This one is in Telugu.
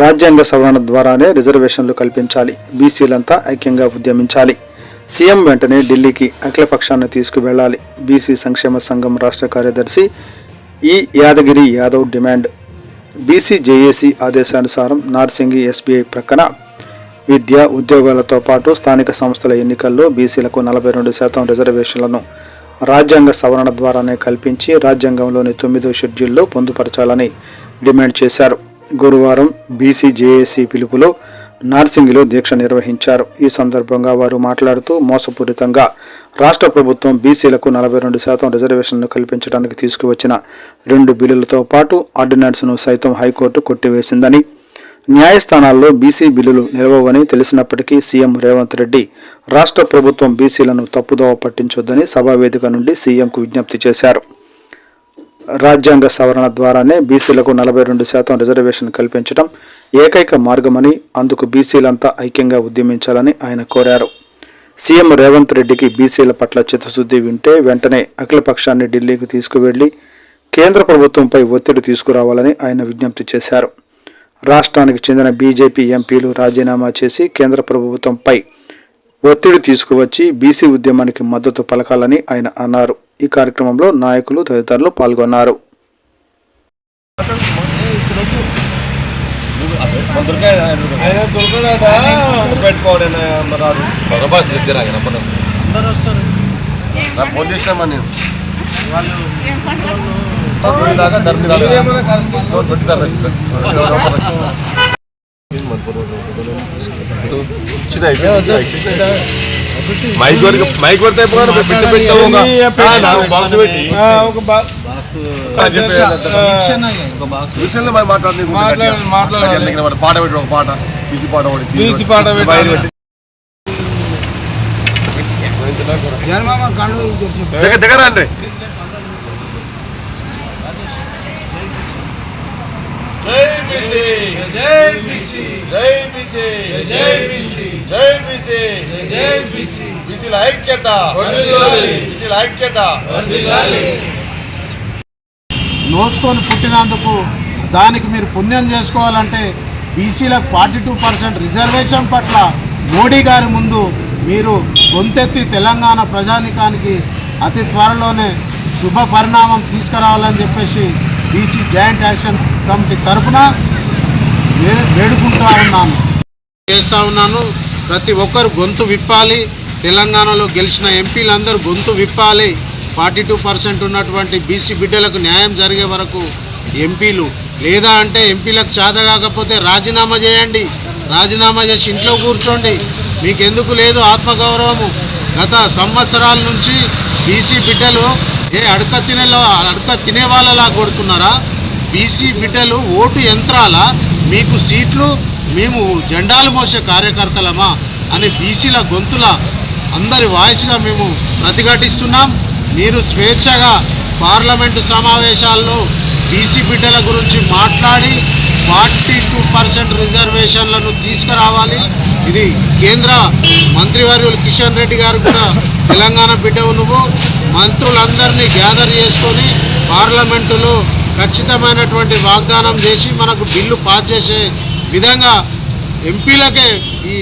రాజ్యాంగ సవరణ ద్వారానే రిజర్వేషన్లు కల్పించాలి. బీసీలంతా ఐక్యంగా ఉద్యమించాలి. సీఎం వెంటనే ఢిల్లీకి అఖిలపక్షాన్ని తీసుకువెళ్ళాలి బీసీ సంక్షేమ సంఘం రాష్ట్ర కార్యదర్శి ఈ Yadagiri Yadav demand. BC JAC ఆదేశానుసారం నార్సింగి ఎస్బీఐ ప్రక్కన విద్య ఉద్యోగాలతో పాటు స్థానిక సంస్థల ఎన్నికల్లో బీసీలకు నలభై రెండు శాతం రిజర్వేషన్లను రాజ్యాంగ సవరణ ద్వారానే కల్పించి రాజ్యాంగంలోని తొమ్మిదో షెడ్యూల్లో పొందుపరచాలని డిమాండ్ చేశారు. గురువారం బీసీజేఏసీ పిలుపులో నార్సింగిలో దీక్ష నిర్వహించారు. ఈ సందర్భంగా వారు మాట్లాడుతూ మోసపూరితంగా రాష్ట్ర ప్రభుత్వం బీసీలకు నలభై రెండు శాతం రిజర్వేషన్లు కల్పించడానికి తీసుకువచ్చిన రెండు బిల్లులతో పాటు ఆర్డినెన్స్ను సైతం హైకోర్టు కొట్టివేసిందని న్యాయస్థానాల్లో బీసీ బిల్లులు నిలవవని తెలిసినప్పటికీ సీఎం రేవంత్ రెడ్డి రాష్ట్ర ప్రభుత్వం బీసీలను తప్పుదోవ పట్టించొద్దని సభావేదిక నుండి సీఎంకు విజ్ఞప్తి చేశారు. రాజ్యాంగ సవరణ ద్వారానే బీసీలకు నలభై రెండు శాతం రిజర్వేషన్ కల్పించడం ఏకైక మార్గమని అందుకు బీసీలంతా ఐక్యంగా ఉద్యమించాలని ఆయన కోరారు. సీఎం రేవంత్ రెడ్డికి బీసీల పట్ల చిత్తశుద్ధి వింటే వెంటనే అఖిలపక్షాన్ని ఢిల్లీకి తీసుకువెళ్ళి కేంద్ర ప్రభుత్వంపై ఒత్తిడి తీసుకురావాలని ఆయన విజ్ఞప్తి చేశారు. రాష్ట్రానికి చెందిన బీజేపీ ఎంపీలు రాజీనామా చేసి కేంద్ర ప్రభుత్వంపై ఒత్తిడి తీసుకువచ్చి బీసీ ఉద్యమానికి మద్దతు పలకాలని ఆయన అన్నారు. ఈ కార్యక్రమంలో నాయకులు తదితరులు పాల్గొన్నారు ఫోన్ చేసినామా నేను వాళ్ళు మైక్ వరకు మైక్ వరకు అయిపోయినా పెట్టి బాక్స్ పెట్టి ఒక బాక్స్. పాట పెట్టి ఒక పాట తీసి పాట ఒకటి తీసి పాట పెట్టి. దగ్గర దగ్గర అండి బీసీ జై బీసీ జై బీసీ జై బీసీ జై బీసీ జై బీసీ బీసీల ఐక్యత బీసీల ఐక్యత నోచుకొని పుట్టినందుకు దానికి మీరు పుణ్యం చేసుకోవాలంటే బీసీలకు ఫార్టీ టూ పర్సెంట్ రిజర్వేషన్ పట్ల మోడీ గారి ముందు మీరు గొంతెత్తి తెలంగాణ ప్రజానికానికి అతి త్వరలోనే శుభ పరిణామం తీసుకురావాలని చెప్పేసి బీసీ జాయింట్ యాక్షన్ కమిటీ తరఫున వేడుకుంటా ఉన్నాను. చేస్తూ ఉన్నాను. ప్రతి ఒక్కరు గొంతు విప్పాలి. తెలంగాణలో గెలిచిన ఎంపీలందరూ గొంతు విప్పాలి. ఫార్టీ టూ పర్సెంట్ ఉన్నటువంటి బీసీ బిడ్డలకు న్యాయం జరిగే వరకు ఎంపీలు లేదా అంటే ఎంపీలకు చేత కాకపోతే రాజీనామా చేయండి. రాజీనామా చేసి ఇంట్లో కూర్చోండి. మీకు ఎందుకు లేదు ఆత్మగౌరవము. గత సంవత్సరాల నుంచి బీసీ బిడ్డలు ఏ అడక తినే అడక తినే వాళ్ళలా కొడుతున్నారా బీసీ బిడ్డలు ఓటు యంత్రాల? మీకు సీట్లు మేము జెండాలు మోసే కార్యకర్తలమా? అనే బీసీల గొంతుల అందరి వాయిస్గా మేము ప్రతిఘటిస్తున్నాం. మీరు స్వేచ్ఛగా పార్లమెంటు సమావేశాల్లో బీసీ బిడ్డల గురించి మాట్లాడి ఫార్టీ టూ పర్సెంట్ రిజర్వేషన్లను తీసుకురావాలి. ఇది కేంద్ర మంత్రివర్యులు కిషన్ రెడ్డి గారు కూడా తెలంగాణ బిడ్డవు నువ్వు. మంత్రులందరినీ గ్యాదర్ చేసుకొని పార్లమెంటులో ఖచ్చితమైనటువంటి వాగ్దానం చేసి మనకు బిల్లు పాస్ చేసే విధంగా ఎంపీలకే ఈ